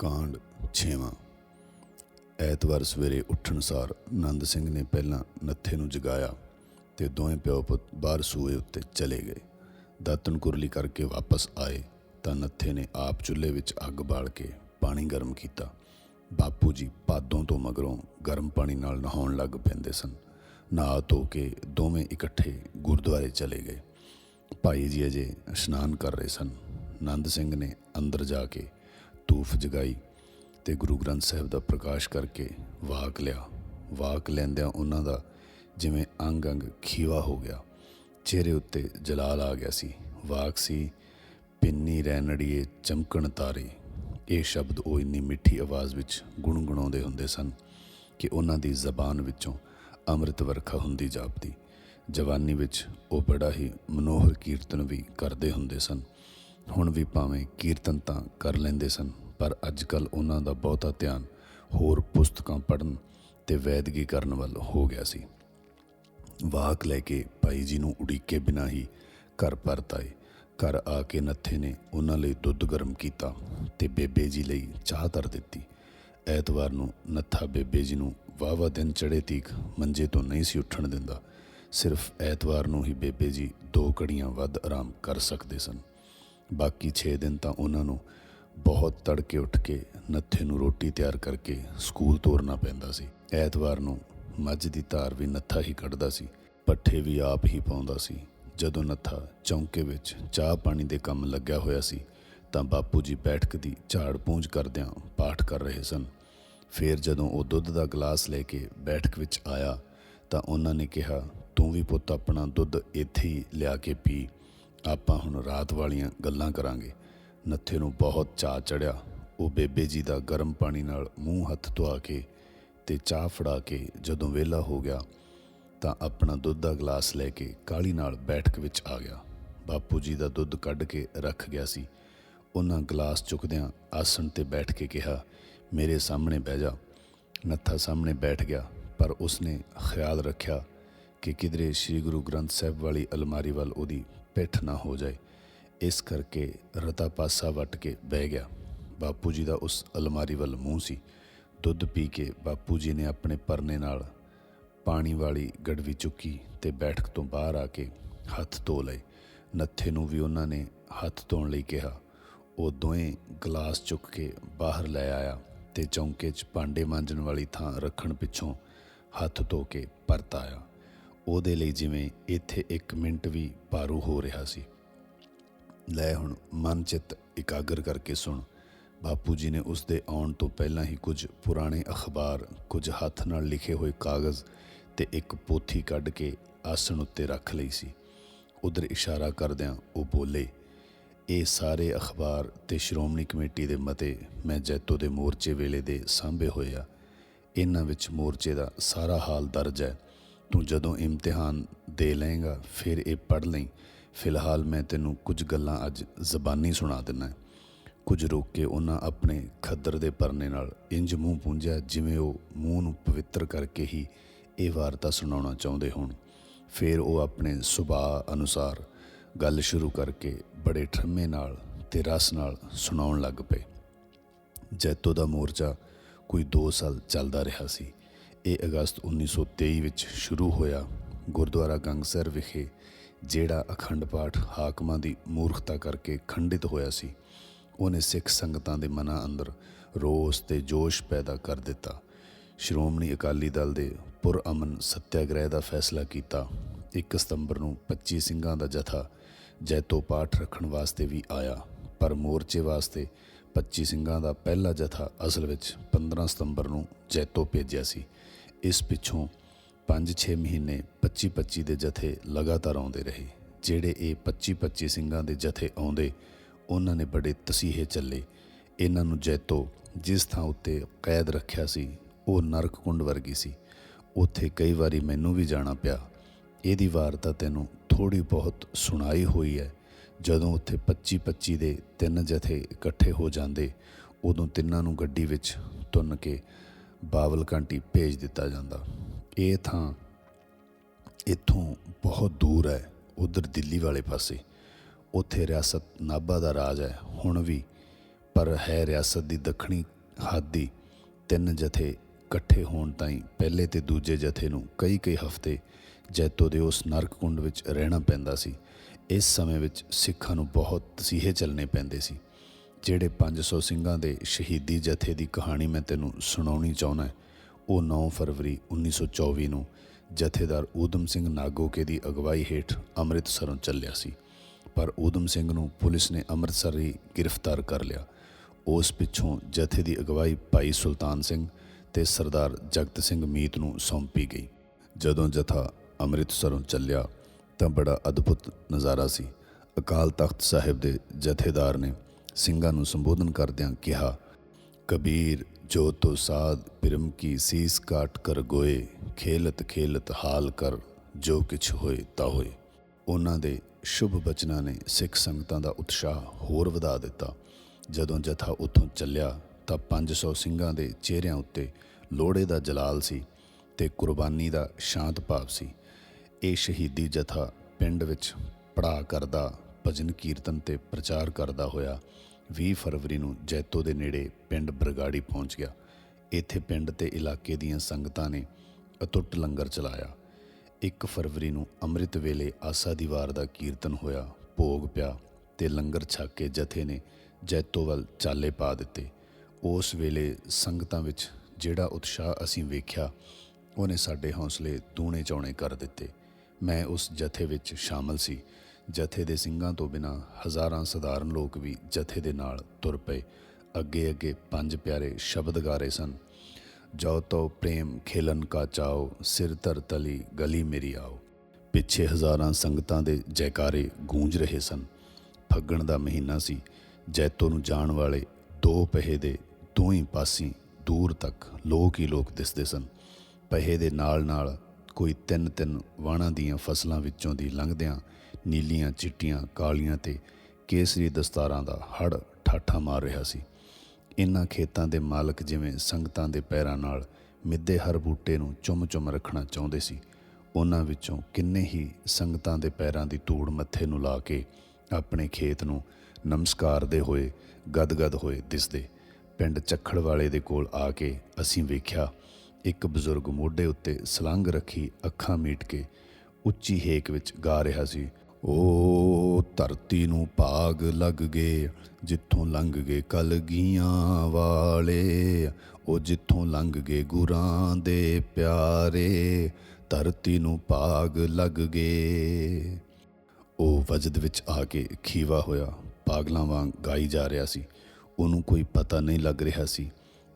ਕਾਂਡ 6ਵਾਂ ਐਤਵਾਰ ਸਵੇਰੇ ਉੱਠਣ ਸਾਰ ਨੰਦ ਸਿੰਘ ਨੇ ਪਹਿਲਾਂ ਨੱਥੇ ਨੂੰ ਜਗਾਇਆ ਤੇ ਦੋਵੇਂ ਪਿਓ ਪੁੱਤ ਬਾਹਰ ਸੂਏ ਉੱਤੇ ਚਲੇ ਗਏ। ਦਾਤਨ ਕੁਰਲੀ ਕਰਕੇ ਵਾਪਸ ਆਏ ਤਾਂ ਨੱਥੇ ਨੇ ਆਪ ਚੁੱਲ੍ਹੇ ਵਿੱਚ ਅੱਗ ਬਾਲ ਕੇ ਪਾਣੀ ਗਰਮ ਕੀਤਾ। ਬਾਪੂ ਜੀ ਪਾਦੋਂ ਤੋਂ ਮਗਰੋਂ ਗਰਮ ਪਾਣੀ ਨਾਲ ਨਹਾਉਣ ਲੱਗ ਪੈਂਦੇ ਸਨ। ਨਹਾ ਧੋ ਕੇ ਦੋਵੇਂ ਇਕੱਠੇ ਗੁਰਦੁਆਰੇ ਚਲੇ ਗਏ। ਭਾਈ ਜੀ ਅਜੇ ਇਸ਼ਨਾਨ ਕਰ ਰਹੇ ਸਨ। ਨੰਦ ਸਿੰਘ ਨੇ ਅੰਦਰ ਜਾ ਕੇ ਧੂਫ ਜਗਾਈ ਤੇ ਗੁਰੂ ਗ੍ਰੰਥ ਸਾਹਿਬ ਦਾ ਪ੍ਰਕਾਸ਼ ਕਰਕੇ ਵਾਕ ਲਿਆ। ਵਾਕ ਲੈਂਦਿਆਂ ਉਹਨਾਂ ਦਾ ਜਿਵੇਂ ਅੰਗ ਅੰਗ ਖੀਵਾ ਹੋ ਗਿਆ। ਚਿਹਰੇ ਉੱਤੇ ਜਲਾਲ ਆ ਗਿਆ ਸੀ। ਵਾਕ ਸੀ, ਪਿੰਨੀ ਰੈਣੜੀਏ ਚਮਕਣ ਤਾਰੇ। ਇਹ ਸ਼ਬਦ ਉਹ ਇੰਨੀ ਮਿੱਠੀ ਆਵਾਜ਼ ਵਿੱਚ ਗੁੰਗਣਾਉਂਦੇ ਹੁੰਦੇ ਸਨ ਕਿ ਉਹਨਾਂ ਦੀ ਜ਼ਬਾਨ ਵਿੱਚੋਂ ਅੰਮ੍ਰਿਤ ਵਰਖਾ ਹੁੰਦੀ ਜਾਪਦੀ। ਜਵਾਨੀ ਵਿੱਚ ਉਹ ਬੜਾ ਹੀ ਮਨੋਹਰ ਕੀਰਤਨ ਵੀ ਕਰਦੇ ਹੁੰਦੇ ਸਨ। ਹੁਣ ਵੀ ਭਾਵੇਂ ਕੀਰਤਨ ਤਾਂ ਕਰ ਲੈਂਦੇ ਸਨ ਪਰ ਅੱਜਕੱਲ ਉਹਨਾਂ ਦਾ ਬਹੁਤਾ ਧਿਆਨ ਹੋਰ ਪੁਸਤਕਾਂ ਪੜ੍ਹਨ ਤੇ ਵੈਦਗੀ ਕਰਨ ਵੱਲ ਹੋ ਗਿਆ ਸੀ। ਵਾਕ ਲੈ ਕੇ ਭਾਈ ਜੀ ਨੂੰ ਉਡੀਕੇ ਬਿਨਾਂ ਹੀ ਘਰ ਪਰਤ ਆਏ। ਘਰ ਆ ਕੇ ਨੱਥੇ ਨੇ ਉਹਨਾਂ ਲਈ ਦੁੱਧ ਗਰਮ ਕੀਤਾ ਤੇ ਬੇਬੇ ਜੀ ਲਈ ਚਾਹ ਧਰ ਦਿੱਤੀ। ਐਤਵਾਰ ਨੂੰ ਨੱਥਾ ਬੇਬੇ ਜੀ ਨੂੰ ਵਾਵਾ ਦਿਨ ਚੜੇ ਤੀਕ ਮੰਜੇ ਤੋਂ ਨਹੀਂ ਸੀ ਉੱਠਣ ਦਿੰਦਾ। ਸਿਰਫ ਐਤਵਾਰ ਨੂੰ ਹੀ ਬੇਬੇ ਜੀ ਦੋ ਘੜੀਆਂ ਵੱਧ ਆਰਾਮ ਕਰ ਸਕਦੇ ਸਨ। ਬਾਕੀ 6 ਦਿਨ ਤਾਂ ਉਹਨਾਂ ਨੂੰ ਬਹੁਤ ਤੜਕੇ ਉੱਠ ਕੇ ਨੱਥੇ ਨੂੰ ਰੋਟੀ ਤਿਆਰ ਕਰਕੇ ਸਕੂਲ ਤੋਰਨਾ ਪੈਂਦਾ ਸੀ। ਐਤਵਾਰ ਨੂੰ ਮੱਝ ਦੀ ਧਾਰ ਵੀ ਨੱਥਾ ਹੀ ਕੱਢਦਾ ਸੀ। ਪੱਠੇ ਵੀ ਆਪ ਹੀ ਪਾਉਂਦਾ ਸੀ। ਜਦੋਂ ਨੱਥਾ ਚੌਂਕੇ ਵਿੱਚ ਚਾਹ ਪਾਣੀ ਦੇ ਕੰਮ ਲੱਗਿਆ ਹੋਇਆ ਸੀ, ਤਾਂ ਬਾਪੂ ਜੀ ਬੈਠਕ ਦੀ ਝਾੜ ਪੂੰਝ ਕਰਦਿਆਂ ਪਾਠ ਕਰ ਰਹੇ ਸਨ। ਫਿਰ ਜਦੋਂ ਉਹ ਦੁੱਧ ਦਾ ਗਲਾਸ ਲੈ ਕੇ ਬੈਠਕ ਵਿੱਚ ਆਇਆ, ਤਾਂ ਉਹਨਾਂ ਨੇ ਕਿਹਾ, ਤੂੰ ਵੀ ਪੁੱਤ ਆਪਣਾ ਦੁੱਧ ਇੱਥੇ ਹੀ ਲਿਆ ਕੇ ਪੀ। ਆਪਾਂ ਹੁਣ ਰਾਤ ਵਾਲੀਆਂ ਗੱਲਾਂ ਕਰਾਂਗੇ। ਨੱਥੇ ਨੂੰ ਬਹੁਤ ਚਾਅ ਚੜਿਆ। ਉਹ ਬੇਬੇ ਜੀ ਦਾ ਗਰਮ ਪਾਣੀ ਨਾਲ ਮੂੰਹ ਹੱਥ ਧੁਆ ਕੇ ਤੇ ਚਾਹ ਫੜਾ ਕੇ ਜਦੋਂ ਵਿਹਲਾ ਹੋ ਗਿਆ, ਤਾਂ ਆਪਣਾ ਦੁੱਧ ਦਾ ਗਲਾਸ ਲੈ ਕੇ ਕਾਲੀ ਨਾਲ ਬੈਠਕ ਵਿੱਚ ਆ ਗਿਆ। ਬਾਪੂ ਜੀ ਦਾ ਦੁੱਧ ਕੱਢ ਕੇ ਰੱਖ ਗਿਆ ਸੀ। ਉਹਨਾਂ ਗਲਾਸ ਚੁੱਕਦਿਆਂ ਆਸਣ ਤੇ ਬੈਠ ਕੇ ਕਿਹਾ, ਮੇਰੇ ਸਾਹਮਣੇ ਬਹਿ ਜਾ। ਨੱਥਾ ਸਾਹਮਣੇ ਬੈਠ ਗਿਆ, ਪਰ ਉਸਨੇ ਖਿਆਲ ਰੱਖਿਆ ਕਿ ਕਿਧਰੇ ਸ੍ਰੀ ਗੁਰੂ ਗ੍ਰੰਥ ਸਾਹਿਬ ਵਾਲੀ ਅਲਮਾਰੀ ਵੱਲ ਉਹਦੀ ਪਿੱਠ ਨਾ ਹੋ ਜਾਏ। ਇਸ ਕਰਕੇ ਰਤਾ ਪਾਸਾ ਵੱਟ ਕੇ ਬਹਿ ਗਿਆ। ਬਾਪੂ ਜੀ ਦਾ ਉਸ ਅਲਮਾਰੀ ਵੱਲ ਮੂੰਹ ਸੀ। ਦੁੱਧ ਪੀ ਕੇ ਬਾਪੂ ਜੀ ਨੇ ਆਪਣੇ ਪਰਨੇ ਨਾਲ ਪਾਣੀ ਵਾਲੀ ਗੜਵੀ ਚੁੱਕੀ ਤੇ ਬੈਠਕ ਤੋਂ ਬਾਹਰ ਆ ਕੇ ਹੱਥ ਧੋ ਲਏ। ਨੱਥੇ ਨੂੰ ਵੀ ਉਹਨਾਂ ਨੇ ਹੱਥ ਧੋਣ ਲਈ ਕਿਹਾ। ਉਹ ਦੋਵੇਂ ਗਲਾਸ ਚੁੱਕ ਕੇ ਬਾਹਰ ਲੈ ਆਇਆ ਤੇ ਚੌਂਕੇ 'ਚ ਭਾਂਡੇ ਮਾਂਜਣ ਵਾਲੀ ਥਾਂ ਰੱਖਣ ਪਿੱਛੋਂ ਹੱਥ ਧੋ ਕੇ ਪਰਤ ਆਇਆ। ਉਹਦੇ ਲਈ ਜਿਵੇਂ ਇੱਥੇ ਇੱਕ ਮਿੰਟ ਵੀ ਭਾਰੂ ਹੋ ਰਿਹਾ ਸੀ। ਲੈ ਹੁਣ ਮਨ ਚਿੱਤ ਇਕਾਗਰ ਕਰਕੇ ਸੁਣ। ਬਾਪੂ ਜੀ ਨੇ ਉਸ ਦੇ ਆਉਣ ਤੋਂ ਪਹਿਲਾਂ ਹੀ ਕੁਝ ਪੁਰਾਣੇ ਅਖਬਾਰ, ਕੁਝ ਹੱਥ ਨਾਲ ਲਿਖੇ ਹੋਏ ਕਾਗਜ਼ ਤੇ ਇੱਕ ਪੋਥੀ ਕੱਢ ਕੇ ਆਸਣ ਉੱਤੇ ਰੱਖ ਲਈ ਸੀ। ਉਧਰ ਇਸ਼ਾਰਾ ਕਰਦਿਆਂ ਉਹ ਬੋਲੇ, ਇਹ ਸਾਰੇ ਅਖਬਾਰ ਤੇ ਸ਼੍ਰੋਮਣੀ ਕਮੇਟੀ ਦੇ ਮਤੇ ਮੈਂ ਜੈਤੋ ਦੇ ਮੋਰਚੇ ਵੇਲੇ ਦੇ ਸਾਂਭੇ ਹੋਏ ਆ। ਇਹਨਾਂ ਵਿੱਚ ਮੋਰਚੇ ਦਾ ਸਾਰਾ ਹਾਲ ਦਰਜ ਹੈ। ਤੂੰ ਜਦੋਂ ਇਮਤਿਹਾਨ ਦੇ ਲਏਗਾ, ਫਿਰ ਇਹ ਪੜ੍ਹ ਲਈ। ਫਿਲਹਾਲ ਮੈਂ ਤੈਨੂੰ ਕੁਝ ਗੱਲਾਂ ਅੱਜ ਜ਼ਬਾਨੀ ਸੁਣਾ ਦਿੰਨਾ ਕੁਝ ਰੋਕ ਕੇ ਉਹਨਾਂ ਆਪਣੇ ਖੱਦਰ ਦੇ ਪਰਨੇ ਨਾਲ ਇੰਜ ਮੂੰਹ ਪੂੰਝਿਆ ਜਿਵੇਂ ਉਹ ਮੂੰਹ ਨੂੰ ਪਵਿੱਤਰ ਕਰਕੇ ਹੀ ਇਹ ਵਾਰਤਾ ਸੁਣਾਉਣਾ ਚਾਹੁੰਦੇ ਹੋਣ। ਫਿਰ ਉਹ ਆਪਣੇ ਸੁਭਾਅ ਅਨੁਸਾਰ ਗੱਲ ਸ਼ੁਰੂ ਕਰਕੇ ਬੜੇ ਠਰਮੇ ਨਾਲ ਤੇ ਰਸ ਨਾਲ ਸੁਣਾਉਣ ਲੱਗ ਪਏ। ਜੈਤੋ ਦਾ ਮੋਰਚਾ ਕੋਈ 2 ਸਾਲ ਚੱਲਦਾ ਰਿਹਾ ਸੀ। ਇਹ ਅਗਸਤ 1923 ਵਿੱਚ ਸ਼ੁਰੂ ਹੋਇਆ ਗੁਰਦੁਆਰਾ ਗੰਗਸਰ ਵਿਖੇ ਜਿਹੜਾ ਅਖੰਡ ਪਾਠ ਹਾਕਮਾਂ ਦੀ ਮੂਰਖਤਾ ਕਰਕੇ ਖੰਡਿਤ ਹੋਇਆ ਸੀ, ਉਹਨੇ ਸਿੱਖ ਸੰਗਤਾਂ ਦੇ ਮਨਾਂ ਅੰਦਰ ਰੋਸ ਤੇ ਜੋਸ਼ ਪੈਦਾ ਕਰ ਦਿੱਤਾ। ਸ਼੍ਰੋਮਣੀ ਅਕਾਲੀ ਦਲ ਦੇ ਪੁਰਅਮਨ ਸੱਤਿਆਗ੍ਰਹਿ ਦਾ ਫੈਸਲਾ ਕੀਤਾ। 1 ਸਤੰਬਰ ਨੂੰ 25 ਸਿੰਘਾਂ ਦਾ ਜਥਾ ਜੈਤੋ ਪਾਠ ਰੱਖਣ ਵਾਸਤੇ ਵੀ ਆਇਆ, ਪਰ ਮੋਰਚੇ ਵਾਸਤੇ 25 ਸਿੰਘਾਂ ਦਾ ਪਹਿਲਾ ਜਥਾ ਅਸਲ ਵਿੱਚ 15 ਸਤੰਬਰ ਨੂੰ ਜੈਤੋ ਭੇਜਿਆ ਸੀ। ਇਸ ਪਿੱਛੋਂ 5-6 ਮਹੀਨੇ 25-25 ਦੇ ਜਥੇ ਲਗਾਤਾਰ ਆਉਂਦੇ ਰਹੇ। ਜਿਹੜੇ ਇਹ 25-25 ਸਿੰਘਾਂ ਦੇ ਜਥੇ ਆਉਂਦੇ, ਉਹਨਾਂ ਨੇ ਬੜੇ ਤਸੀਹੇ ਚੱਲੇ। ਇਹਨਾਂ ਨੂੰ ਜੈਤੋ ਜਿਸ ਥਾਂ ਉੱਤੇ ਕੈਦ ਰੱਖਿਆ ਸੀ, ਉਹ ਨਰਕ ਕੁੰਡ ਵਰਗੀ ਸੀ। ਉੱਥੇ ਕਈ ਵਾਰੀ ਮੈਨੂੰ ਵੀ ਜਾਣਾ ਪਿਆ। ਇਹਦੀ ਵਾਰਤਾ ਤੈਨੂੰ ਥੋੜੀ ਬਹੁਤ ਸੁਣਾਈ ਹੋਈ ਹੈ। ਜਦੋਂ ਉੱਥੇ 25-25 ਦੇ ਤਿੰਨ ਜਥੇ ਇਕੱਠੇ ਹੋ ਜਾਂਦੇ, ਉਦੋਂ ਤਿੰਨਾਂ ਨੂੰ ਗੱਡੀ ਵਿੱਚ ਤੁੰਨ ਕੇ ਬਾਵਲ ਘੰਟੀ ਭੇਜ ਦਿੱਤਾ ਜਾਂਦਾ। ਇਹ ਥਾਂ ਇੱਥੋਂ ਬਹੁਤ ਦੂਰ ਹੈ, ਉਧਰ ਦਿੱਲੀ ਵਾਲੇ ਪਾਸੇ। ਉੱਥੇ ਰਿਆਸਤ ਨਾਭਾ ਦਾ ਰਾਜ ਹੈ, ਹੁਣ ਵੀ, ਪਰ ਹੈ ਰਿਆਸਤ ਦੀ ਦੱਖਣੀ ਹੱਦ ਦੀ ਤਿੰਨ ਜਥੇ ਇਕੱਠੇ ਹੋਣ ਤਾਈਂ ਪਹਿਲੇ ਤੇ ਦੂਜੇ ਜਥੇ ਨੂੰ ਕਈ ਕਈ ਹਫ਼ਤੇ ਜੈਤੋ ਦੇ ਉਸ ਨਰਕ ਕੁੰਡ ਵਿੱਚ ਰਹਿਣਾ ਪੈਂਦਾ ਸੀ। ਇਸ ਸਮੇਂ ਵਿੱਚ ਸਿੱਖਾਂ ਨੂੰ ਬਹੁਤ ਤਸੀਹੇ ਚੱਲਣੇ ਪੈਂਦੇ ਸੀ। ਜਿਹੜੇ 500 ਸਿੰਘਾਂ ਦੇ ਸ਼ਹੀਦੀ ਜਥੇ ਦੀ ਕਹਾਣੀ ਮੈਂ ਤੈਨੂੰ ਸੁਣਾਉਣੀ ਚਾਹੁੰਦਾ ਉਹ 9 ਫਰਵਰੀ 1924 ਨੂੰ ਜਥੇਦਾਰ ਊਧਮ ਸਿੰਘ ਨਾਗੋਕੇ ਦੀ ਅਗਵਾਈ ਹੇਠ ਅੰਮ੍ਰਿਤਸਰੋਂ ਚੱਲਿਆ ਸੀ। ਪਰ ਊਧਮ ਸਿੰਘ ਨੂੰ ਪੁਲਿਸ ਨੇ ਅੰਮ੍ਰਿਤਸਰ ਹੀ ਗ੍ਰਿਫਤਾਰ ਕਰ ਲਿਆ। ਉਸ ਪਿੱਛੋਂ ਜਥੇ ਦੀ ਅਗਵਾਈ ਭਾਈ ਸੁਲਤਾਨ ਸਿੰਘ ਤੇ ਸਰਦਾਰ ਜਗਤ ਸਿੰਘ ਮੀਤ ਨੂੰ ਸੌਂਪੀ ਗਈ। ਜਦੋਂ ਜਥਾ ਅੰਮ੍ਰਿਤਸਰੋਂ ਚੱਲਿਆ ਤਾਂ ਬੜਾ ਅਦਭੁਤ ਨਜ਼ਾਰਾ ਸੀ। ਅਕਾਲ ਤਖਤ ਸਾਹਿਬ ਦੇ ਜਥੇਦਾਰ ਨੇ ਸਿੰਘਾਂ ਨੂੰ ਸੰਬੋਧਨ ਕਰਦਿਆਂ ਕਿਹਾ ਕਬੀਰ ਜੋ ਤੋ ਸਾਧ ਪਿਰਮ ਕੀ ਸੀਸ ਕਾਟ ਕਰ ਗੋਏ, ਖੇਲਤ ਖੇਲਤ ਹਾਲ ਕਰ, ਜੋ ਕਿਛ ਹੋਏ ਤਾ ਹੋਏ। ਉਹਨਾਂ ਦੇ ਸ਼ੁਭ ਬਚਨਾਂ ਨੇ ਸਿੱਖ ਸੰਗਤਾਂ ਦਾ ਉਤਸ਼ਾਹ ਹੋਰ ਵਧਾ ਦਿੱਤਾ। ਜਦੋਂ ਜਥਾ ਉੱਥੋਂ ਚੱਲਿਆ ਤਾਂ 500 ਸਿੰਘਾਂ ਦੇ ਚਿਹਰਿਆਂ ਉੱਤੇ ਲੋੜੇ ਦਾ ਜਲਾਲ ਸੀ ਤੇ ਕੁਰਬਾਨੀ ਦਾ ਸ਼ਾਂਤ ਭਾਵ ਸੀ। ਇਹ ਸ਼ਹੀਦੀ ਜਥਾ ਪਿੰਡ ਵਿੱਚ ਪੜਾ ਕਰਦਾ, ਭਜਨ ਕੀਰਤਨ ਤੇ ਪ੍ਰਚਾਰ ਕਰਦਾ ਹੋਇਆ 20 ਫਰਵਰੀ ਨੂੰ ਜੈਤੋ ਦੇ ਨੇੜੇ ਪਿੰਡ ਬਰਗਾੜੀ ਪਹੁੰਚ ਗਿਆ। ਇੱਥੇ ਪਿੰਡ ਤੇ ਇਲਾਕੇ ਦੀਆਂ ਸੰਗਤਾਂ ਨੇ ਅਟੁੱਟ ਲੰਗਰ ਚਲਾਇਆ। 1 ਫਰਵਰੀ ਨੂੰ ਅੰਮ੍ਰਿਤ ਵੇਲੇ ਆਸਾ ਦੀਵਾਰ ਦਾ ਕੀਰਤਨ ਹੋਇਆ, ਭੋਗ ਪਿਆ ਤੇ ਲੰਗਰ ਛਕ ਕੇ ਜਥੇ ਨੇ ਜੈਤੋ ਵੱਲ ਚਾਲੇ ਪਾ ਦਿੱਤੇ। ਉਸ ਵੇਲੇ ਸੰਗਤਾਂ ਵਿੱਚ ਜਿਹੜਾ ਉਤਸ਼ਾਹ ਅਸੀਂ ਵੇਖਿਆ, ਉਹਨੇ ਸਾਡੇ ਹੌਸਲੇ ਦੂਣੇ ਚੌਣੇ ਕਰ ਦਿੱਤੇ। ਮੈਂ ਉਸ ਜਥੇ ਵਿੱਚ ਸ਼ਾਮਲ ਸੀ। ਜਥੇ ਦੇ ਸਿੰਘਾਂ ਤੋਂ ਬਿਨਾ ਹਜ਼ਾਰਾਂ ਸਧਾਰਨ ਲੋਕ ਵੀ ਜਥੇ ਦੇ ਨਾਲ ਤੁਰ ਪਏ। ਅੱਗੇ ਅੱਗੇ ਪੰਜ ਪਿਆਰੇ ਸ਼ਬਦ ਗਾ ਰਹੇ ਸਨ। ਜੋ ਤੋ ਪ੍ਰੇਮ ਖੇਲਨ ਕਾ ਚਾਓ, ਸਿਰ ਤਰ ਤਲੀ ਗਲੀ ਮੇਰੀ ਆਓ। ਪਿੱਛੇ ਹਜ਼ਾਰਾਂ ਸੰਗਤਾਂ ਦੇ ਜੈਕਾਰੇ ਗੂੰਜ ਰਹੇ ਸਨ। ਫੱਗਣ ਦਾ ਮਹੀਨਾ ਸੀ। ਜੈਤੋ ਨੂੰ ਜਾਣ ਵਾਲੇ ਦੋ ਪਹੇ ਦੇ ਦੋਹੀਂ ਪਾਸੀ ਦੂਰ ਤੱਕ ਲੋਕ ਹੀ ਲੋਕ ਦਿਸਦੇ ਸਨ। ਪਹੇ ਦੇ ਨਾਲ ਨਾਲ ਕੋਈ ਤਿੰਨ ਤਿੰਨ ਵਾਣਾਂ ਦੀਆਂ ਫਸਲਾਂ ਵਿੱਚੋਂ ਦੀ ਲੰਘਦਿਆਂ ਨੀਲੀਆਂ ਚਿੱਟੀਆਂ, ਕਾਲੀਆਂ ਤੇ ਕੇਸਰੀ ਦਸਤਾਰਾਂ ਦਾ ਹੜ ਠਾਠਾ ਮਾਰ ਰਿਹਾ ਸੀ। ਇਨ੍ਹਾਂ ਖੇਤਾਂ ਦੇ ਮਾਲਕ ਜਿਵੇਂ ਸੰਗਤਾਂ ਦੇ ਪੈਰਾਂ ਨਾਲ ਮਿੱਦੇ ਹਰ ਬੂਟੇ ਨੂੰ ਚੁੰਮ-ਚੁੰਮ ਰੱਖਣਾ ਚਾਹੁੰਦੇ ਸੀ ਉਹਨਾਂ ਵਿੱਚੋਂ ਕਿੰਨੇ ਹੀ ਸੰਗਤਾਂ ਦੇ ਪੈਰਾਂ ਦੀ ਧੂੜ ਮੱਥੇ ਨੂੰ ਲਾ ਕੇ ਆਪਣੇ ਖੇਤ ਨੂੰ ਨਮਸਕਾਰਦੇ ਹੋਏ, ਗਦਗਦ ਹੋਏ ਦਿਸਦੇ। ਪਿੰਡ ਚੱਖੜ ਵਾਲੇ ਦੇ ਕੋਲ ਆ ਕੇ ਅਸੀਂ ਵੇਖਿਆ, ਇੱਕ ਬਜ਼ੁਰਗ ਮੋਢੇ ਉੱਤੇ ਸਲੰਗ ਰੱਖੀ ਅੱਖਾਂ ਮੀਟ ਕੇ ਉੱਚੀ ਹੇਕ ਵਿੱਚ ਗਾ ਰਿਹਾ ਸੀ। ਓ ਧਰਤੀ ਨੂੰ ਭਾਗ ਲੱਗ ਗਏ, ਜਿੱਥੋਂ ਲੰਘ ਗਏ ਕਲਗੀਆਂ ਵਾਲੇ। ਉਹ ਜਿੱਥੋਂ ਲੰਘ ਗਏ ਗੁਰਾਂ ਦੇ ਪਿਆਰੇ, ਧਰਤੀ ਨੂੰ ਭਾਗ ਲੱਗ ਗਏ। ਉਹ ਵਜਦ ਵਿੱਚ ਆ ਕੇ ਖੀਵਾ ਹੋਇਆ, ਪਾਗਲਾਂ ਵਾਂਗ ਗਾਈ ਜਾ ਰਿਹਾ ਸੀ। ਉਹਨੂੰ ਕੋਈ ਪਤਾ ਨਹੀਂ ਲੱਗ ਰਿਹਾ ਸੀ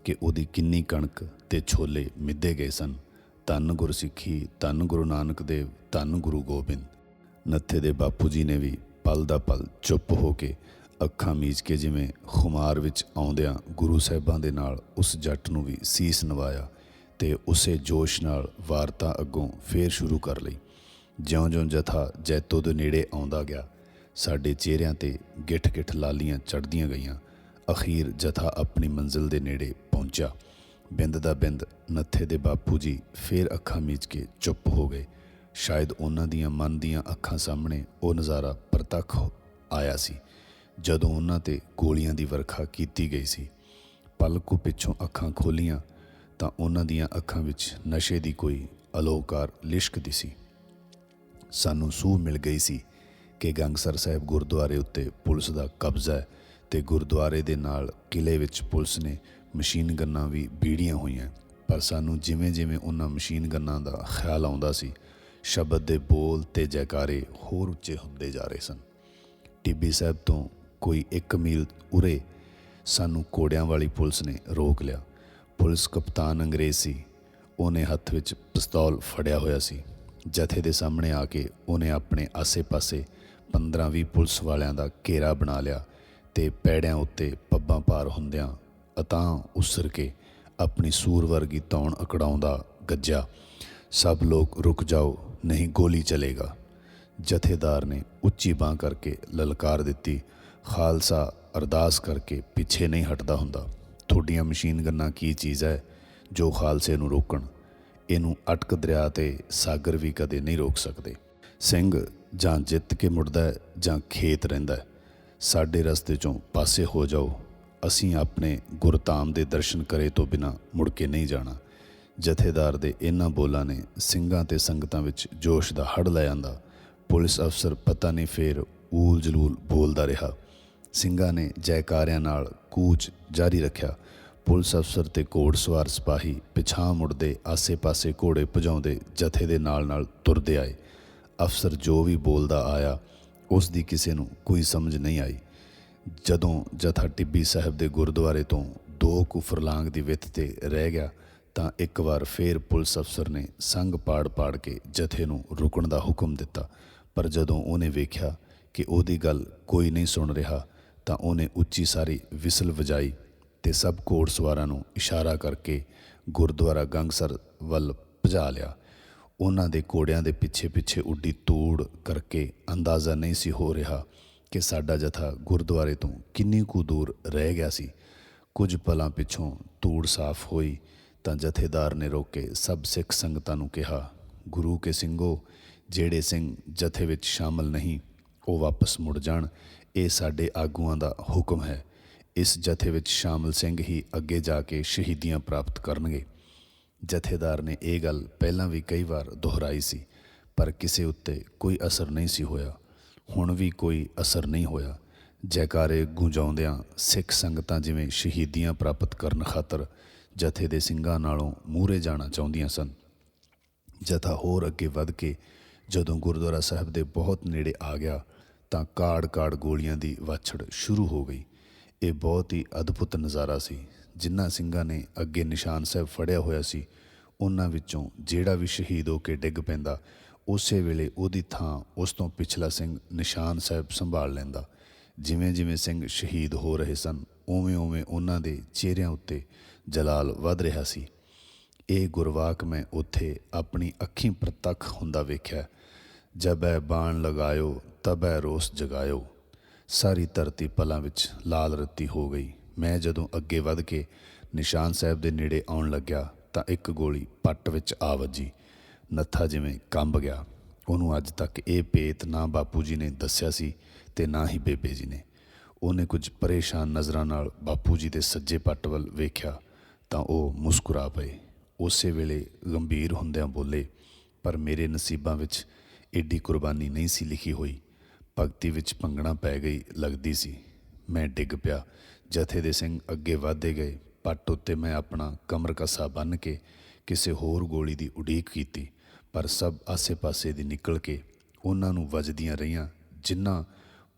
ਕਿ ਉਹਦੀ ਕਿੰਨੀ ਕਣਕ ਤੇ ਛੋਲੇ ਮਿੱਧੇ ਗਏ ਸਨ। ਧੰਨ ਗੁਰਸਿੱਖੀ ਧੰਨ ਗੁਰੂ ਨਾਨਕ ਦੇਵ, ਧੰਨ ਗੁਰੂ ਗੋਬਿੰਦ। ਨੱਥੇ ਦੇ ਬਾਪੂ ਜੀ ਨੇ ਵੀ ਪਲ ਦਾ ਪਲ ਚੁੱਪ ਹੋ ਕੇ ਅੱਖਾਂ ਮੀਚ ਕੇ ਜਿਵੇਂ ਖੁਮਾਰ ਵਿੱਚ ਆਉਂਦਿਆਂ ਗੁਰੂ ਸਾਹਿਬਾਂ ਦੇ ਨਾਲ ਉਸ ਜੱਟ ਨੂੰ ਵੀ ਸੀਸ ਨਵਾਇਆ ਤੇ ਉਸੇ ਜੋਸ਼ ਨਾਲ ਵਾਰਤਾ ਅੱਗੋਂ ਫੇਰ ਸ਼ੁਰੂ ਕਰ ਲਈ। ਜਿਉਂ-ਜਿਉਂ ਜਥਾ ਜੈਤੋ ਦੇ ਨੇੜੇ ਆਉਂਦਾ ਗਿਆ, ਸਾਡੇ ਚਿਹਰਿਆਂ ਤੇ ਗਿੱਠ-ਗਿੱਠ ਲਾਲੀਆਂ ਚੜਦੀਆਂ ਗਈਆਂ, ਅਖੀਰ ਜਥਾ ਆਪਣੀ ਮੰਜ਼ਿਲ ਦੇ ਨੇੜੇ ਪਹੁੰਚਿਆ। ਬਿੰਦ ਦਾ ਬਿੰਦ ਨੱਥੇ ਦੇ ਬਾਪੂ ਜੀ ਫੇਰ ਅੱਖਾਂ ਮੀਚ ਕੇ ਚੁੱਪ ਹੋ ਗਏ। ਸ਼ਾਇਦ ਉਹਨਾਂ ਦੀਆਂ ਮਨ ਦੀਆਂ ਅੱਖਾਂ ਸਾਹਮਣੇ ਉਹ ਨਜ਼ਾਰਾ ਪ੍ਰਤੱਖ ਆਇਆ ਸੀ, ਜਦੋਂ ਉਹਨਾਂ ਤੇ ਗੋਲੀਆਂ ਦੀ ਵਰਖਾ ਕੀਤੀ ਗਈ ਸੀ। ਪਲਕੂ ਪਿੱਛੋਂ ਅੱਖਾਂ ਖੋਲੀਆਂ ਤਾਂ ਉਹਨਾਂ ਦੀਆਂ ਅੱਖਾਂ ਵਿੱਚ ਨਸ਼ੇ ਦੀ ਕੋਈ ਅਲੋਕਾਰ ਲਿਸ਼ਕਦੀ ਸੀ। ਸਾਨੂੰ ਸੂਹ ਮਿਲ ਗਈ ਸੀ ਕਿ ਗੰਗਸਰ ਸਾਹਿਬ ਗੁਰਦੁਆਰੇ ਉੱਤੇ ਪੁਲਿਸ ਦਾ ਕਬਜ਼ਾ ਹੈ ਤੇ ਗੁਰਦੁਆਰੇ ਦੇ ਨਾਲ ਕਿਲੇ ਵਿੱਚ ਪੁਲਿਸ ਨੇ ਮਸ਼ੀਨ ਗੰਨਾਂ ਵੀ ਬੀੜੀਆਂ ਹੋਈਆਂ। ਪਰ ਸਾਨੂੰ ਜਿਵੇਂ-ਜਿਵੇਂ ਉਹਨਾਂ ਮਸ਼ੀਨ ਗੰਨਾਂ ਦਾ ਖਿਆਲ ਆਉਂਦਾ ਸੀ ਸ਼ਬਦ ਦੇ ਬੋਲ ਤੇ ਜੈਕਾਰੇ ਹੋਰ ਉੱਚੇ ਹੁੰਦੇ ਜਾ ਰਹੇ ਸਨ। ਟਿੱਬੀ ਸਾਹਿਬ ਤੋਂ ਕੋਈ 1 ਮੀਲ ਉਰੇ ਸਾਨੂੰ ਕੋੜਿਆਂ ਵਾਲੀ ਪੁਲਿਸ ਨੇ ਰੋਕ ਲਿਆ। ਪੁਲਿਸ ਕਪਤਾਨ ਅੰਗਰੇਜ਼ ਸੀ। ਉਹਨੇ ਹੱਥ ਵਿੱਚ ਪਿਸਤੌਲ ਫੜਿਆ ਹੋਇਆ ਸੀ। ਜਥੇ ਦੇ ਸਾਹਮਣੇ ਆ ਕੇ ਉਹਨੇ ਆਪਣੇ ਆਸੇ-ਪਾਸੇ 15-20 ਪੁਲਿਸ ਵਾਲਿਆਂ ਦਾ ਘੇਰਾ ਬਣਾ ਲਿਆ ਤੇ ਪੈੜਿਆਂ ਉੱਤੇ ਪੱਬਾਂ ਪਾਰ ਹੁੰਦਿਆਂ ਅਤਾਂ ਉਸਰ ਕੇ ਆਪਣੀ ਸੂਰ ਵਰਗੀ ਤੌਣ ਅਕੜਾਉਂਦਾ ਗੱਜਾ ਸਭ ਲੋਕ ਰੁਕ ਜਾਓ ਨਹੀਂ ਗੋਲੀ ਚਲੇਗਾ। ਜਥੇਦਾਰ ਨੇ ਉੱਚੀ ਬਾਹ ਕਰਕੇ ਲਲਕਾਰ ਦਿੱਤੀ। ਖਾਲਸਾ ਅਰਦਾਸ ਕਰਕੇ ਪਿੱਛੇ ਨਹੀਂ ਹਟਦਾ ਹੁੰਦਾ। ਤੁਹਾਡੀਆਂ ਮਸ਼ੀਨ ਗੰਨਾ ਕੀ ਚੀਜ਼ ਹੈ ਜੋ ਖਾਲਸੇ ਨੂੰ ਰੋਕਣ? ਇਹਨੂੰ ਅਟਕ ਦਰਿਆ ਤੇ ਸਾਗਰ ਵੀ ਕਦੇ ਨਹੀਂ ਰੋਕ ਸਕਦੇ। ਸਿੰਘ ਜਾਂ ਜਿੱਤ ਕੇ ਮੁੜਦਾ ਜਾਂ ਖੇਤ ਰਹਿੰਦਾ ਸਾਡੇ ਰਸਤੇ ਚੋਂ ਪਾਸੇ ਹੋ ਜਾਓ। ਅਸੀਂ ਆਪਣੇ ਗੁਰਧਾਮ ਦੇ ਦਰਸ਼ਨ ਕਰੇ ਤੋਂ ਬਿਨਾ ਮੁੜ ਕੇ ਨਹੀਂ ਜਾਣਾ। ਜਥੇਦਾਰ ਦੇ ਇਹਨਾਂ ਬੋਲਾਂ ਨੇ ਸਿੰਘਾਂ ਤੇ ਸੰਗਤਾਂ ਵਿੱਚ ਜੋਸ਼ ਦਾ ਹੜ ਲੈ ਆਂਦਾ। ਪੁਲਿਸ ਅਫਸਰ ਪਤਾ ਨਹੀਂ ਫੇਰ ਊਲ ਜਲੂਲ ਬੋਲਦਾ ਰਿਹਾ। ਸਿੰਘਾਂ ਨੇ ਜੈਕਾਰਿਆਂ ਨਾਲ ਕੂਚ ਜਾਰੀ ਰੱਖਿਆ। ਪੁਲਿਸ ਅਫਸਰ ਤੇ ਘੋੜਸਵਾਰ ਸਿਪਾਹੀ ਪਿਛਾਂ ਮੁੜਦੇ ਆਸੇ-ਪਾਸੇ ਘੋੜੇ ਭਜਾਉਂਦੇ ਜਥੇ ਦੇ ਨਾਲ-ਨਾਲ ਤੁਰਦੇ ਆਏ। ਅਫਸਰ ਜੋ ਵੀ ਬੋਲਦਾ ਆਇਆ, ਉਸ ਦੀ ਕਿਸੇ ਨੂੰ ਕੋਈ ਸਮਝ ਨਹੀਂ ਆਈ। ਜਦੋਂ ਜਥਾ ਟਿੱਬੀ ਸਾਹਿਬ ਦੇ ਗੁਰਦੁਆਰੇ ਤੋਂ ਦੋ ਕੁ ਫਰਲਾਂਗ ਦੀ ਵਿੱਥ ਤੇ ਰਹਿ ਗਿਆ ਤਾਂ ਇੱਕ ਵਾਰ ਫੇਰ ਪੁਲਿਸ ਅਫਸਰ ਨੇ ਸੰਗ ਪਾੜ-ਪਾੜ ਕੇ ਜਥੇ ਨੂੰ ਰੁਕਣ ਦਾ ਹੁਕਮ ਦਿੱਤਾ। ਪਰ ਜਦੋਂ ਉਹਨੇ ਵੇਖਿਆ ਕਿ ਉਹਦੀ ਗੱਲ ਕੋਈ ਨਹੀਂ ਸੁਣ ਰਿਹਾ, ਤਾਂ ਉਹਨੇ ਉੱਚੀ ਸਾਰੀ ਵਿਸਲ ਵਜਾਈ ਤੇ ਸਭ ਘੋੜਸਵਾਰਾਂ ਨੂੰ ਇਸ਼ਾਰਾ ਕਰਕੇ ਗੁਰਦੁਆਰਾ ਗੰਗਸਰ ਵੱਲ ਭਜਾ ਲਿਆ। ਉਹਨਾਂ ਦੇ ਘੋੜਿਆਂ ਦੇ ਪਿੱਛੇ-ਪਿੱਛੇ ਉੱਡੀ ਧੂੜ ਕਰਕੇ ਅੰਦਾਜ਼ਾ ਨਹੀਂ ਸੀ ਹੋ ਰਿਹਾ ਕਿ ਸਾਡਾ ਜਥਾ ਗੁਰਦੁਆਰੇ ਤੋਂ ਕਿੰਨੀ ਕੁ ਦੂਰ ਰਹਿ ਗਿਆ ਸੀ। ਕੁਝ ਪਲਾਂ ਪਿੱਛੋਂ ਧੂੜ ਸਾਫ਼ ਹੋਈ ਤਾਂ ਜਥੇਦਾਰ ਨੇ ਰੋਕ ਕੇ ਸਭ ਸਿੱਖ ਸੰਗਤਾਂ ਨੂੰ ਕਿਹਾ, ਗੁਰੂ ਕੇ ਸਿੰਘੋ, ਜਿਹੜੇ ਸਿੰਘ ਜਥੇ ਵਿੱਚ ਸ਼ਾਮਲ ਨਹੀਂ, ਉਹ ਵਾਪਸ ਮੁੜ ਜਾਣ। ਇਹ ਸਾਡੇ ਆਗੂਆਂ ਦਾ ਹੁਕਮ ਹੈ। ਇਸ ਜਥੇ ਵਿੱਚ ਸ਼ਾਮਲ ਸਿੰਘ ਹੀ ਅੱਗੇ ਜਾ ਕੇ ਸ਼ਹੀਦੀਆਂ ਪ੍ਰਾਪਤ ਕਰਨਗੇ। ਜਥੇਦਾਰ ਨੇ ਇਹ ਗੱਲ ਪਹਿਲਾਂ ਵੀ ਕਈ ਵਾਰ ਦੁਹਰਾਈ ਸੀ, ਪਰ ਕਿਸੇ ਉੱਤੇ ਕੋਈ ਅਸਰ ਨਹੀਂ ਸੀ ਹੋਇਆ। ਹੁਣ ਵੀ ਕੋਈ ਅਸਰ ਨਹੀਂ ਹੋਇਆ। ਜੈਕਾਰੇ ਗੂੰਜਾਉਂਦਿਆਂ ਸਿੱਖ ਸੰਗਤਾਂ ਜਿਵੇਂ ਸ਼ਹੀਦੀਆਂ ਪ੍ਰਾਪਤ ਕਰਨ ਖਾਤਰ ਜਥੇ ਦੇ ਸਿੰਘਾਂ ਨਾਲੋਂ ਮੂਹਰੇ ਜਾਣਾ ਚਾਹੁੰਦੀਆਂ ਸਨ। ਜਥਾ ਹੋਰ ਅੱਗੇ ਵੱਧ ਕੇ ਜਦੋਂ ਗੁਰਦੁਆਰਾ ਸਾਹਿਬ ਦੇ ਬਹੁਤ ਨੇੜੇ ਆ ਗਿਆ ਤਾਂ ਕਾੜ-ਕਾੜ ਗੋਲੀਆਂ ਦੀ ਵਾਛੜ ਸ਼ੁਰੂ ਹੋ ਗਈ। ਇਹ ਬਹੁਤ ਹੀ ਅਦਭੁਤ ਨਜ਼ਾਰਾ ਸੀ। ਜਿਨ੍ਹਾਂ ਸਿੰਘਾਂ ਨੇ ਅੱਗੇ ਨਿਸ਼ਾਨ ਸਾਹਿਬ ਫੜਿਆ ਹੋਇਆ ਸੀ, ਉਹਨਾਂ ਵਿੱਚੋਂ ਜਿਹੜਾ ਵੀ ਸ਼ਹੀਦ ਹੋ ਕੇ ਡਿੱਗ ਪੈਂਦਾ, ਉਸੇ ਵੇਲੇ ਉਹਦੀ ਥਾਂ ਉਸ ਤੋਂ ਪਿਛਲਾ ਸਿੰਘ ਨਿਸ਼ਾਨ ਸਾਹਿਬ ਸੰਭਾਲ ਲੈਂਦਾ। ਜਿਵੇਂ-ਜਿਵੇਂ ਸਿੰਘ ਸ਼ਹੀਦ ਹੋ ਰਹੇ ਸਨ, ਉਵੇਂ-ਉਵੇਂ ਉਹਨਾਂ ਦੇ ਚਿਹਰਿਆਂ ਉੱਤੇ ਜਲਾਲ ਵੱਧ ਰਿਹਾ ਸੀ। ਇਹ ਗੁਰਵਾਕ ਮੈਂ ਉੱਥੇ ਆਪਣੀ ਅੱਖੀਂ ਪ੍ਰਤੱਖ ਹੁੰਦਾ ਵੇਖਿਆ। ਜਬੈ ਬਾਣ ਲਗਾਇਓ, ਤਬੈ ਰੋਸ ਜਗਾਇਓ। ਸਾਰੀ ਧਰਤੀ ਪਲਾਂ ਵਿੱਚ ਲਾਲ ਰੱਤੀ ਹੋ ਗਈ। ਮੈਂ ਜਦੋਂ ਅੱਗੇ ਵੱਧ ਕੇ ਨਿਸ਼ਾਨ ਸਾਹਿਬ ਦੇ ਨੇੜੇ ਆਉਣ ਲੱਗਿਆ, ਤਾਂ ਇੱਕ ਗੋਲੀ ਪੱਟ ਵਿੱਚ ਆ ਵੱਜੀ। ਨੱਥਾ ਜਿਵੇਂ ਕੰਬ ਗਿਆ। ਉਹਨੂੰ ਅੱਜ ਤੱਕ ਇਹ ਪੇਤ ਨਾ ਬਾਪੂ ਜੀ ਨੇ ਦੱਸਿਆ ਸੀ ਤੇ ਨਾ ਹੀ ਬੇਬੇ ਜੀ ਨੇ। ਉਹਨੇ ਕੁਝ ਪਰੇਸ਼ਾਨ ਨਜ਼ਰਾਂ ਨਾਲ ਬਾਪੂ ਜੀ ਦੇ ਸੱਜੇ ਪੱਟ ਵੱਲ ਵੇਖਿਆ। ਤਾਂ ਉਹ ਮੁਸਕਰਾ ਪਏ। ਉਸੇ ਵੇਲੇ ਗੰਭੀਰ ਹੁੰਦਿਆਂ ਬੋਲੇ, ਪਰ ਮੇਰੇ ਨਸੀਬਾਂ ਵਿੱਚ ਏਡੀ ਕੁਰਬਾਨੀ ਨਹੀਂ ਸੀ ਲਿਖੀ ਹੋਈ। ਭਗਤੀ ਵਿੱਚ ਭੰਗਣਾ ਪੈ ਗਈ, ਲੱਗਦੀ ਸੀ। ਮੈਂ ਡਿੱਗ ਪਿਆ। ਜਥੇ ਦੇ ਸਿੰਘ ਅੱਗੇ ਵਧਦੇ ਗਏ। ਪੱਟ ਉੱਤੇ ਮੈਂ ਆਪਣਾ ਕਮਰ ਕੱਸਾ ਬੰਨ ਕੇ ਕਿਸੇ ਹੋਰ ਗੋਲੀ ਦੀ ਉਡੀਕ ਕੀਤੀ। ਪਰ ਸਭ ਆਸੇ-ਪਾਸੇ ਦੀ ਨਿਕਲ ਕੇ ਉਹਨਾਂ ਨੂੰ ਵੱਜਦੀਆਂ ਰਹੀਆਂ, ਜਿੰਨਾ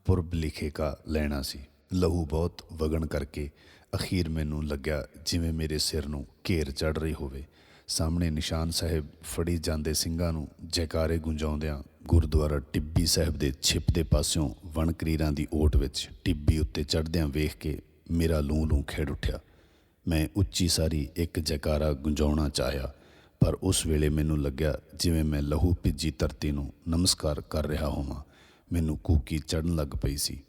ਪੁਰਬ ਲਿਖੇ ਕਾ ਲੈਣਾ ਸੀ। ਲਹੂ ਬਹੁਤ ਵਗਣ ਕਰਕੇ ਅਖੀਰ ਮੈਨੂੰ ਲੱਗਿਆ ਜਿਵੇਂ ਮੇਰੇ ਸਿਰ ਨੂੰ ਘੇਰ ਚੜ ਰਹੀ ਹੋਵੇ। ਸਾਹਮਣੇ ਨਿਸ਼ਾਨ ਸਾਹਿਬ ਫੜੀ ਜਾਂਦੇ ਸਿੰਘਾਂ ਨੂੰ ਜੈਕਾਰੇ ਗੁੰਜਾਉਂਦਿਆਂ ਗੁਰਦੁਆਰਾ ਟਿੱਬੀ ਸਾਹਿਬ ਦੇ ਛਿਪ ਦੇ ਪਾਸਿਓਂ ਵਣਕਰੀਰਾਂ ਦੀ ਓਟ ਵਿੱਚ ਟਿੱਬੀ ਉੱਤੇ ਚੜ੍ਹਦਿਆਂ ਵੇਖ ਕੇ ਮੇਰਾ ਲੂੰ ਲੂੰ ਖੇਡ ਉੱਠਿਆ। ਮੈਂ ਉੱਚੀ ਸਾਰੀ ਇੱਕ ਜੈਕਾਰਾ ਗੁੰਜਾਉਣਾ ਚਾਹਿਆ, ਪਰ ਉਸ ਵੇਲੇ ਮੈਨੂੰ ਲੱਗਿਆ ਜਿਵੇਂ ਮੈਂ ਲਹੂ ਭਿੱਜੀ ਧਰਤੀ ਨੂੰ ਨਮਸਕਾਰ ਕਰ ਰਿਹਾ ਹੋਵਾਂ। ਮੈਨੂੰ ਕੂਕੀ ਚੜਨ ਲੱਗ ਪਈ ਸੀ।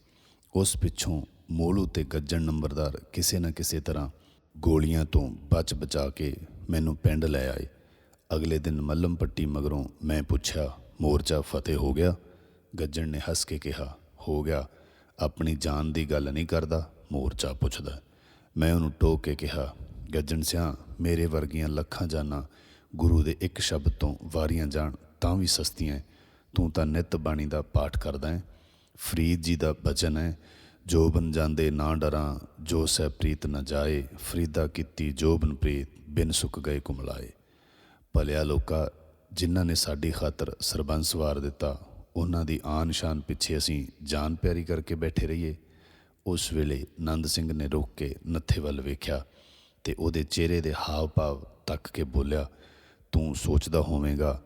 ਉਸ ਪਿੱਛੋਂ ਮੋਲੂ ਤੇ ਗੱਜਣ ਨੰਬਰਦਾਰ ਕਿਸੇ ਨਾ ਕਿਸੇ ਤਰ੍ਹਾਂ ਗੋਲੀਆਂ ਤੋਂ ਬਚ ਬਚਾ ਕੇ ਮੈਨੂੰ ਪਿੰਡ ਲੈ ਆਏ। ਅਗਲੇ ਦਿਨ ਮੱਲਮ ਪੱਟੀ ਮਗਰੋਂ ਮੈਂ ਪੁੱਛਿਆ, ਮੋਰਚਾ ਫਤਿਹ ਹੋ ਗਿਆ? ਗੱਜਣ ਨੇ ਹੱਸ ਕੇ ਕਿਹਾ, ਹੋ ਗਿਆ। ਆਪਣੀ ਜਾਨ ਦੀ ਗੱਲ ਨਹੀਂ ਕਰਦਾ, ਮੋਰਚਾ ਪੁੱਛਦਾ। ਮੈਂ ਉਹਨੂੰ ਟੋਕ ਕੇ ਕਿਹਾ, ਗੱਜਣ ਸਿਆ ਮੇਰੇ ਵਰਗੀਆਂ ਲੱਖਾਂ ਜਾਨਾਂ ਗੁਰੂ ਦੇ ਇੱਕ ਸ਼ਬਦ ਤੋਂ ਵਾਰੀਆਂ ਜਾਣ ਤਾਂ ਵੀ ਸਸਤੀਆਂ ਤੂੰ ਤਾਂ ਨਿਤ ਬਾਣੀ ਦਾ ਪਾਠ ਕਰਦਾ ਹੈ ਫਰੀਦ ਜੀ ਦਾ ਬਚਨ ਹੈ ਜੋਬਨ ਜਾਂਦੇ ਨਾ ਡਰਾਂ, ਜੋ ਸਹਿ ਪ੍ਰੀਤ ਨ ਜਾਏ, ਫਰੀਦਾ ਕੀਤੀ ਜੋ ਬਨ ਪ੍ਰੀਤ, ਬਿਨ ਸੁੱਕ ਗਏ ਕੁਮਲਾਏ। ਭਲਿਆ ਲੋਕਾ, ਜਿਨ੍ਹਾਂ ਨੇ ਸਾਡੀ ਖਾਤਰ ਸਰਬੰਸ ਵਾਰ ਦਿੱਤਾ, ਉਹਨਾਂ ਦੀ ਆਨ ਸ਼ਾਨ ਪਿੱਛੇ ਅਸੀਂ ਜਾਨ ਪਿਆਰੀ ਕਰਕੇ ਬੈਠੇ ਰਹੀਏ। ਉਸ ਵੇਲੇ ਨੰਦ ਸਿੰਘ ਨੇ ਰੁਕ ਕੇ ਨੱਥੇ ਵੱਲ ਵੇਖਿਆ ਤੇ ਉਹਦੇ ਚਿਹਰੇ ਦੇ ਹਾਵ ਭਾਵ ਤੱਕ ਕੇ ਬੋਲਿਆ, ਤੂੰ ਸੋਚਦਾ ਹੋਵੇਂਗਾ,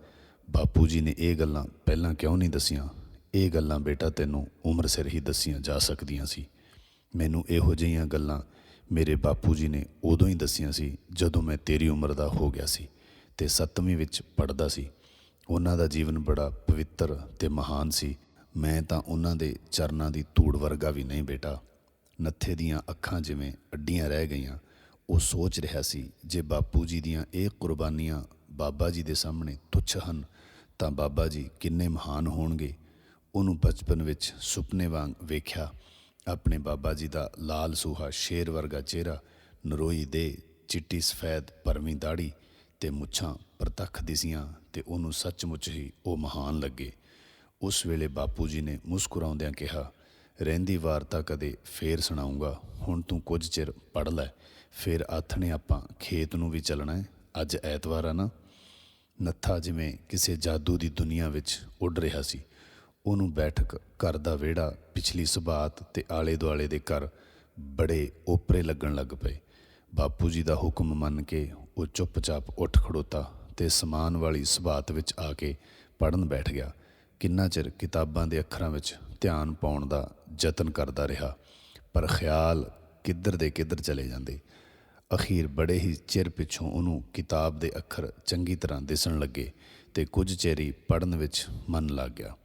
ਬਾਪੂ ਜੀ ਨੇ ਇਹ ਗੱਲਾਂ ਪਹਿਲਾਂ ਕਿਉਂ ਨਹੀਂ ਦਸੀਆਂ? ਇਹ ਗੱਲਾਂ ਬੇਟਾ ਤੈਨੂੰ ਉਮਰ ਸਿਰ ਹੀ ਦੱਸੀਆਂ ਜਾ ਸਕਦੀਆਂ ਸੀ। ਮੈਨੂੰ ਇਹੋ ਜਿਹੀਆਂ ਗੱਲਾਂ ਮੇਰੇ ਬਾਪੂ ਜੀ ਨੇ ਉਦੋਂ ਹੀ ਦੱਸੀਆਂ ਸੀ ਜਦੋਂ ਮੈਂ ਤੇਰੀ ਉਮਰ ਦਾ ਹੋ ਗਿਆ ਸੀ ਤੇ ਸੱਤਵੀਂ ਵਿੱਚ ਪੜਦਾ ਸੀ। ਉਹਨਾਂ ਦਾ ਜੀਵਨ ਬੜਾ ਪਵਿੱਤਰ ਤੇ ਮਹਾਨ ਸੀ। ਮੈਂ ਤਾਂ ਉਹਨਾਂ ਦੇ ਚਰਨਾਂ ਦੀ ਧੂੜ ਵਰਗਾ ਵੀ ਨਹੀਂ ਬੇਟਾ। ਨੱਥੇ ਦੀਆਂ ਅੱਖਾਂ ਜਿਵੇਂ ਅੱਡੀਆਂ ਰਹਿ ਗਈਆਂ, ਉਹ ਸੋਚ ਰਿਹਾ ਸੀ ਜੇ ਬਾਪੂ ਜੀ ਦੀਆਂ ਇਹ ਕੁਰਬਾਨੀਆਂ ਬਾਬਾ ਜੀ ਦੇ ਸਾਹਮਣੇ ਤੁੱਛ ਹਨ, ਤਾਂ ਬਾਬਾ ਜੀ ਕਿੰਨੇ ਮਹਾਨ ਹੋਣਗੇ। ਉਹਨੂੰ ਬਚਪਨ ਵਿੱਚ ਸੁਪਨੇ ਵਾਂਗ ਵੇਖਿਆ। ਆਪਣੇ ਬਾਬਾ ਜੀ ਦਾ ਲਾਲ ਸੂਹਾ ਸ਼ੇਰ ਵਰਗਾ ਚਿਹਰਾ, ਨਰੋਈ ਦੇ ਚਿੱਟੀ ਸਫੈਦ ਪਰਮੀ ਦਾੜੀ ਤੇ ਮੁੱਛਾਂ ਪ੍ਰਤੱਖ ਦਿਸੀਆਂ ਤੇ ਉਹਨੂੰ ਸੱਚਮੁੱਚ ਹੀ ਉਹ ਮਹਾਨ ਲੱਗੇ। ਉਸ ਵੇਲੇ ਬਾਪੂ ਜੀ ਨੇ ਮੁਸਕਰਾਉਂਦਿਆਂ ਕਿਹਾ, ਰਹਿੰਦੀ ਵਾਰਤਾ ਕਦੇ ਫੇਰ ਸੁਣਾਉਂਗਾ, ਹੁਣ ਤੂੰ ਕੁਝ ਚਿਰ ਪੜ ਲੈ, ਫਿਰ ਆਥਣੇ ਆਪਾਂ ਖੇਤ ਨੂੰ ਵੀ ਚੱਲਣਾ ਹੈ, ਅੱਜ ਐਤਵਾਰ ਆ ਨਾ? ਨੱਥਾ ਜਿਵੇਂ ਕਿਸੇ ਜਾਦੂ ਦੀ ਦੁਨੀਆ ਵਿੱਚ ਉੱਡ ਰਿਹਾ ਸੀ। ਉਹਨੂੰ ਬੈਠਕ ਘਰ ਦਾ ਵਿਹੜਾ, ਪਿਛਲੀ ਸਬਾਤ ਤੇ ਆਲੇ ਦੁਆਲੇ ਦੇ ਘਰ ਬੜੇ ਓਪਰੇ ਲੱਗਣ ਲੱਗ ਪਏ। ਬਾਪੂ ਜੀ ਦਾ ਹੁਕਮ ਮੰਨ ਕੇ ਉਹ ਚੁੱਪਚਾਪ ਉੱਠ ਖੜੋਤਾ ਤੇ ਸਮਾਨ ਵਾਲੀ ਸਬਾਤ ਵਿੱਚ ਆ ਕੇ ਪੜਨ ਬੈਠ ਗਿਆ। ਕਿੰਨਾ ਚਿਰ ਕਿਤਾਬਾਂ ਦੇ ਅੱਖਰਾਂ ਵਿੱਚ ਧਿਆਨ ਪਾਉਣ ਦਾ ਯਤਨ ਕਰਦਾ ਰਿਹਾ, ਪਰ ਖਿਆਲ ਕਿੱਧਰ ਦੇ ਕਿੱਧਰ ਚਲੇ ਜਾਂਦੇ। ਅਖੀਰ ਬੜੇ ਹੀ ਚਿਰ ਪਿੱਛੋਂ ਉਹਨੂੰ ਕਿਤਾਬ ਦੇ ਅੱਖਰ ਚੰਗੀ ਤਰ੍ਹਾਂ ਦਿਸਣ ਲੱਗੇ ਤੇ ਕੁਝ ਚਿਰ ਹੀ ਪੜਨ ਵਿੱਚ ਮਨ ਲੱਗ ਗਿਆ।